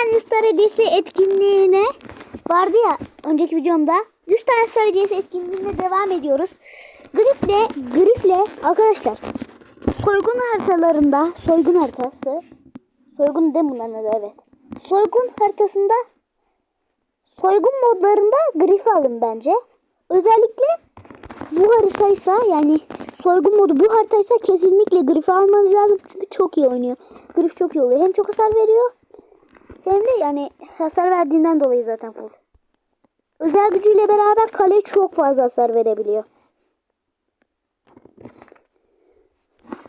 tane Star Hediyesi etkinliğine vardı ya önceki videomda. 100 tane Star Hediyesi etkinliğine devam ediyoruz. Grifle, grifle arkadaşlar soygun haritalarında soygun haritası soygun değil bunların adı evet. Soygun haritasında soygun modlarında grif alın bence. Özellikle bu haritaysa yani soygun modu bu haritaysa kesinlikle grif almanız lazım. Çünkü çok iyi oynuyor. Grif çok iyi oluyor. Hem çok hasar veriyor hem de yani hasar verdiğinden dolayı zaten full. Özel gücüyle beraber kale çok fazla hasar verebiliyor.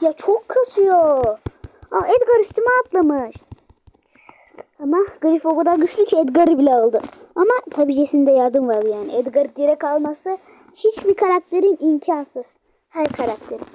Ya çok kasıyor. Aa, Edgar üstüme atlamış. Ama Griff o kadar güçlü ki Edgar'ı bile aldı. Ama tabii Jesse'nin de yardım var yani. Edgar direkt alması hiçbir karakterin imkansız. Her karakterin.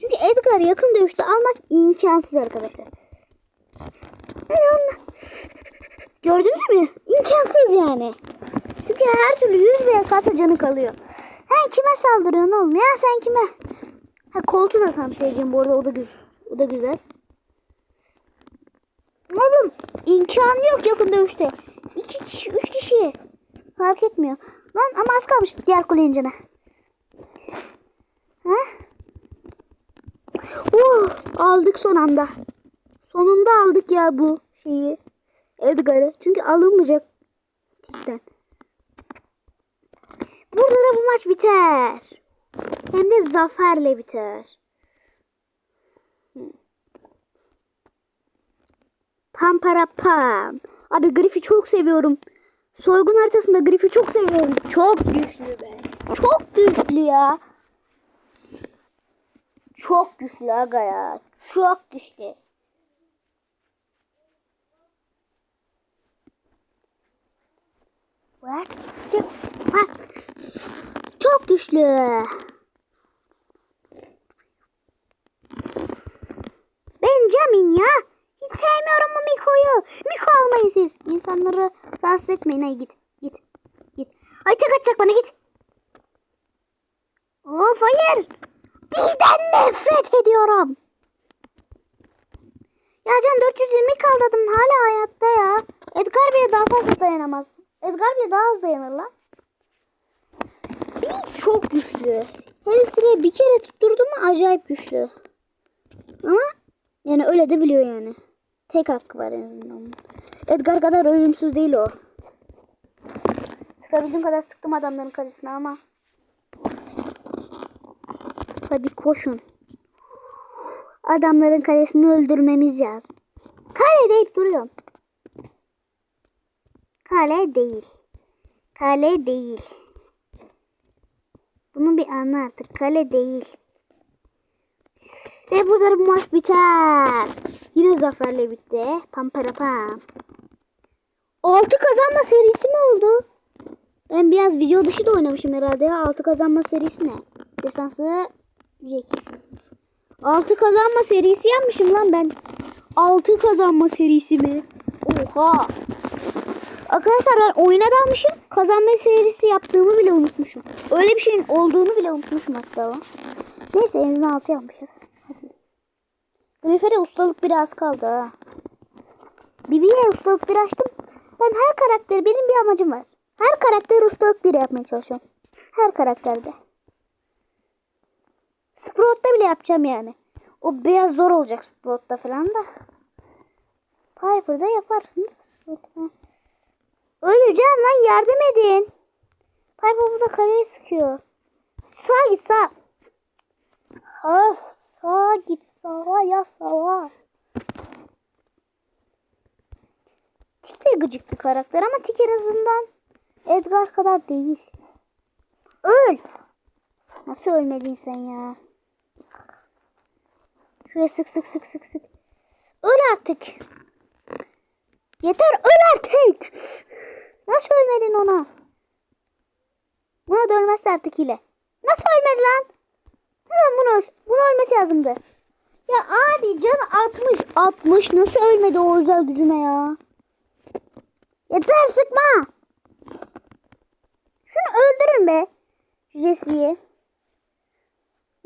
Çünkü Edgar yakın dövüşte almak imkansız arkadaşlar. Gördünüz mü? İmkansız yani. Çünkü her türlü 100 veya kalsa canı kalıyor. Sen kime saldırıyorsun oğlum ya sen kime? Ha koltuğu da tam sevdiğim bu arada o da güzel. O da güzel. Oğlum imkanı yok yakın dövüşte. İki kişi, üç kişi. Fark etmiyor. Lan ama az kalmış diğer kulenin canı. Ha? Oh, aldık son anda. Sonunda aldık ya bu şeyi. Edgar'ı. Çünkü alınmayacak. Cidden. Burada da bu maç biter. Hem de zaferle biter. Pam para pam. Abi Griff'i çok seviyorum. Soygun haritasında Griff'i çok seviyorum. Çok güçlü be. Çok güçlü ya. Çok güçlü aga ya. Çok güçlü. Bak. Çok güçlü. Benjamin ya. Hiç sevmiyorum bu Miko'yu. Miko almayın siz. İnsanları rahatsız etmeyin. Ay git. Git. Git. Ay tek atacak bana git. Of hayır. Bizden nefret ediyorum. Ya can 420 kaldırdım hala hayatta ya. Edgar bile daha fazla dayanamaz. Edgar bile daha az dayanır lan. Bir çok güçlü. Hepsini bir kere tutturdu mu acayip güçlü. Ama yani öyle de biliyor yani. Tek hakkı var en azından. Edgar kadar ölümsüz değil o. Sıkabildiğim kadar sıktım adamların kalesine ama. Hadi koşun. Adamların kalesini öldürmemiz lazım. Kale deyip duruyorum. Kale değil. Kale değil. Bunu bir anla artık. Kale değil. Ve burada bu maç biter. Yine zaferle bitti. Pam para pam. 6 kazanma serisi mi oldu? Ben biraz video dışı da oynamışım herhalde ya. 6 kazanma serisi ne? Destansı Jack. 6 kazanma serisi yapmışım lan ben. 6 kazanma serisi mi? Oha. Arkadaşlar ben oyuna dalmışım. Kazanma serisi yaptığımı bile unutmuşum. Öyle bir şeyin olduğunu bile unutmuşum hatta. Neyse en azından 6 yapmışız. Grifere ustalık biraz kaldı ha. Bibi'ye ustalık bir açtım. Ben her karakter benim bir amacım var. Her karakter ustalık bir yapmaya çalışıyorum. Her karakterde. Sprout'ta bile yapacağım yani. O biraz zor olacak Sprout'ta falan da. Piper'da yaparsın. Öleceğim lan yardım edin. Piper burada kaleyi sıkıyor. Sağa git sağ. Of sağa git sağa ya sağa. Tik de gıcık bir karakter ama Tik en azından Edgar kadar değil. Öl. Nasıl ölmedin sen ya? Şuraya sık sık sık sık sık. Öl artık. Yeter öl artık. Nasıl ölmedin ona? Buna da artık hile. Nasıl ölmedi lan? Hemen bunu öl. Bunu ölmesi lazımdı. Ya abi can 60. 60 nasıl ölmedi o özel gücüne ya? Yeter sıkma. Şunu öldürün be. Jesse'yi.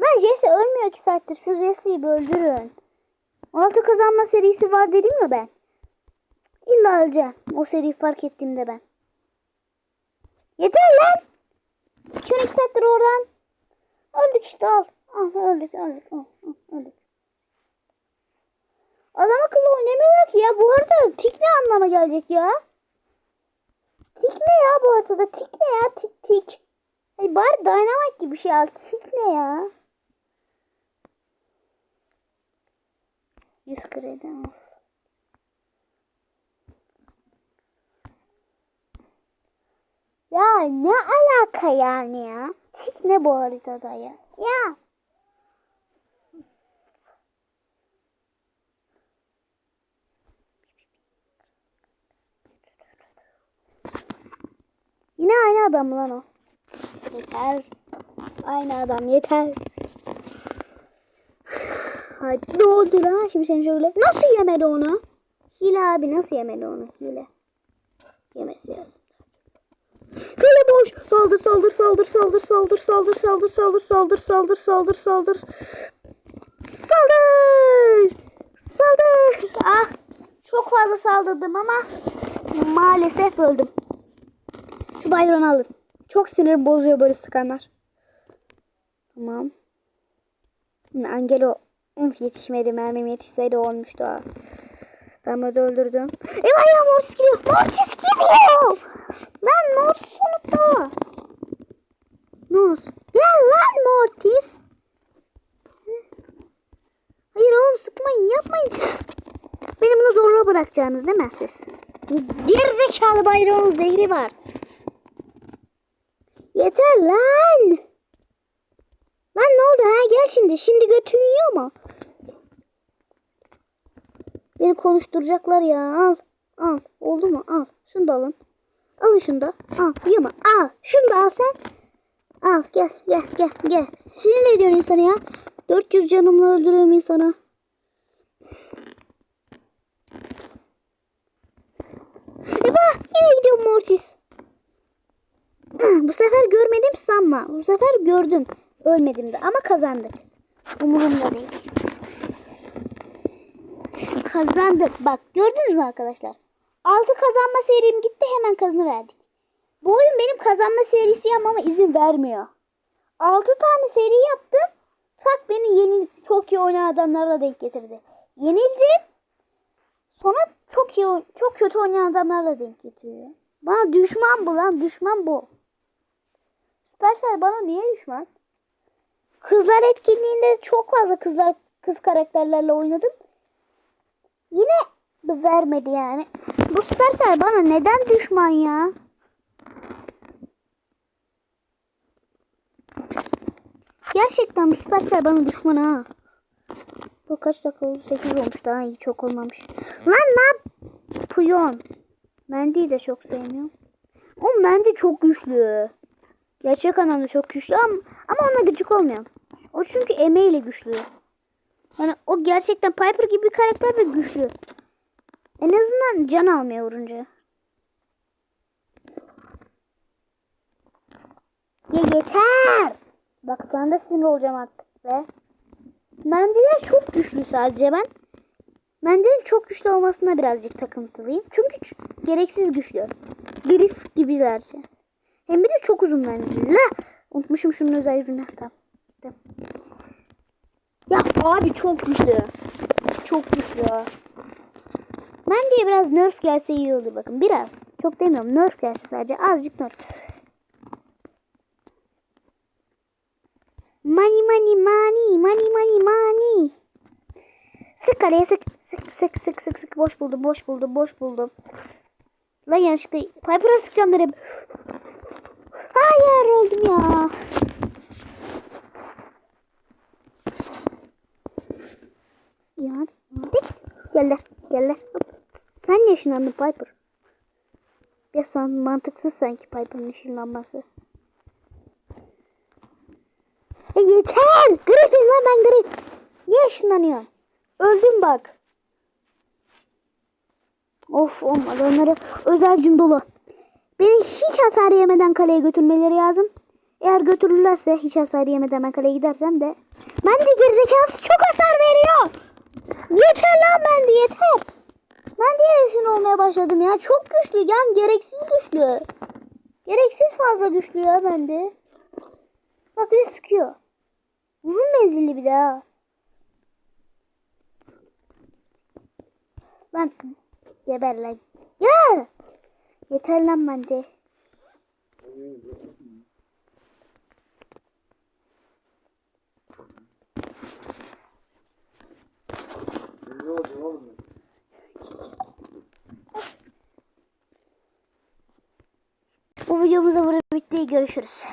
Lan Jesse ölmüyor ki saattir. Şu Jesse'yi bir öldürün. 6 kazanma serisi var dedim ya ben. İlla öleceğim. O seriyi fark ettiğimde ben. Yeter lan. Sıkıyorsun iki oradan. Öldük işte al. Al öldük öldük. Al, al, öldük. Adam akıllı oynamıyorlar ki ya. Bu arada tik ne anlama gelecek ya? Tik ne ya bu haritada? Tik ne ya? Tik tik. Ay bari dynamite gibi bir şey al. Tik ne ya? 100 kredi al. Ya ne alaka yani ya? Tik ne bu haritada ya? Ya. Yine aynı adam lan o. Yeter. Aynı adam yeter. Hadi ne oldu lan? Şimdi sen şöyle. Nasıl yemedi onu? Hile abi nasıl yemedi onu? Hile. Yemesi lazım. Kale boş. Saldır saldır saldır saldır saldır saldır saldır saldır saldır saldır saldır saldır. Saldır. Saldır. Ah. Çok fazla saldırdım ama maalesef öldüm. Şu bayrağını alın. Çok sinir bozuyor böyle sıkanlar. Tamam. Angelo Üf, yetişmedi. Mermim yetişseydi olmuştu ha. Ben böyle öldürdüm. Eyvah eyvah Mortis gidiyor. Mortis gidiyor. Lan Mortis unuttu. Nos. Gel lan Mortis. Hayır oğlum sıkmayın yapmayın. Beni bunu zorla bırakacaksınız değil mi siz? Gerizekalı bayrağın zehri var. Yeter lan. Lan ne oldu ha? Gel şimdi. Şimdi götün yiyor mu? Beni konuşturacaklar ya. Al. Al. Oldu mu? Al. Şunu da alın. Alın şunu da. Al. Yeme. Al. Şunu da al sen. Al. Gel. Gel. Gel. Gel. Sinir ediyorsun insanı ya. 400 canımla öldürüyorum insanı. Eyvah. Yine gidiyor Mortis. Bu sefer görmedim sanma. Bu sefer gördüm. Ölmedim de ama kazandık. Umurumda değil. Kazandık. Bak gördünüz mü arkadaşlar? 6 kazanma serim gitti hemen kazını verdik. Bu oyun benim kazanma serisi yapmama izin vermiyor. 6 tane seri yaptım. Tak beni yeni çok iyi oynayan adamlarla denk getirdi. Yenildim. Sonra çok iyi çok kötü oynayan adamlarla denk getiriyor. Bana düşman bu lan düşman bu. Supercell bana niye düşman? Kızlar etkinliğinde çok fazla kızlar kız karakterlerle oynadım. Yine vermedi yani. Bu Supercell bana neden düşman ya? Gerçekten bu Supercell bana düşman ha. Bu kaç dakika oldu? 8 olmuş daha iyi çok olmamış. Lan ne yapıyorsun? Mendy'yi de çok sevmiyorum. O Mendy çok güçlü. Gerçek anlamda çok güçlü ama, ama ona gıcık olmuyorum. O çünkü emeğiyle güçlü. Yani o gerçekten Piper gibi bir karakter ve güçlü. En azından can almıyor vurunca. Ya yeter. Bak ben de sinir olacağım artık be. Mendiler çok güçlü sadece ben. Mendilin çok güçlü olmasına birazcık takıntılıyım. Çünkü gereksiz güçlü. Grif gibilerce. Hem bir de çok uzun menzilli. La! Unutmuşum şunun özelliğini. Tamam. tamam. Ya abi çok güçlü. Çok güçlü. Ben diye biraz nerf gelse iyi olur bakın. Biraz. Çok demiyorum. Nerf gelse sadece. Azıcık nerf. Money money money money money money. Sık kaleye sık. Sık sık sık sık sık. Boş buldum boş buldum boş buldum. Lan yanlışlıkla Piper'a sıkacağım dedim. Hayır öldüm ya. Ya hadi. Geller geller. Sen yaşlandın Piper. Ya sen mantıksız sanki Piper'ın ışınlanması. E yeter. Griffin lan ben Griff. Niye ışınlanıyor? Öldüm bak. Of oğlum adamları özelcim dolu. Beni hiç hasar yemeden kaleye götürmeleri lazım. Eğer götürürlerse hiç hasar yemeden ben kaleye gidersem de. Ben de gerizekalısı çok hasar veriyor. Yeter lan ben yeter. Ben diye sinir olmaya başladım ya. Çok güçlü yani gereksiz güçlü. Gereksiz fazla güçlü ya bende. Bak de sıkıyor. Uzun menzilli bir daha. Lan geber lan. Ya! Yeter lan bende. Ne oldu oğlum? Bu videomuzda burada bitti. Görüşürüz.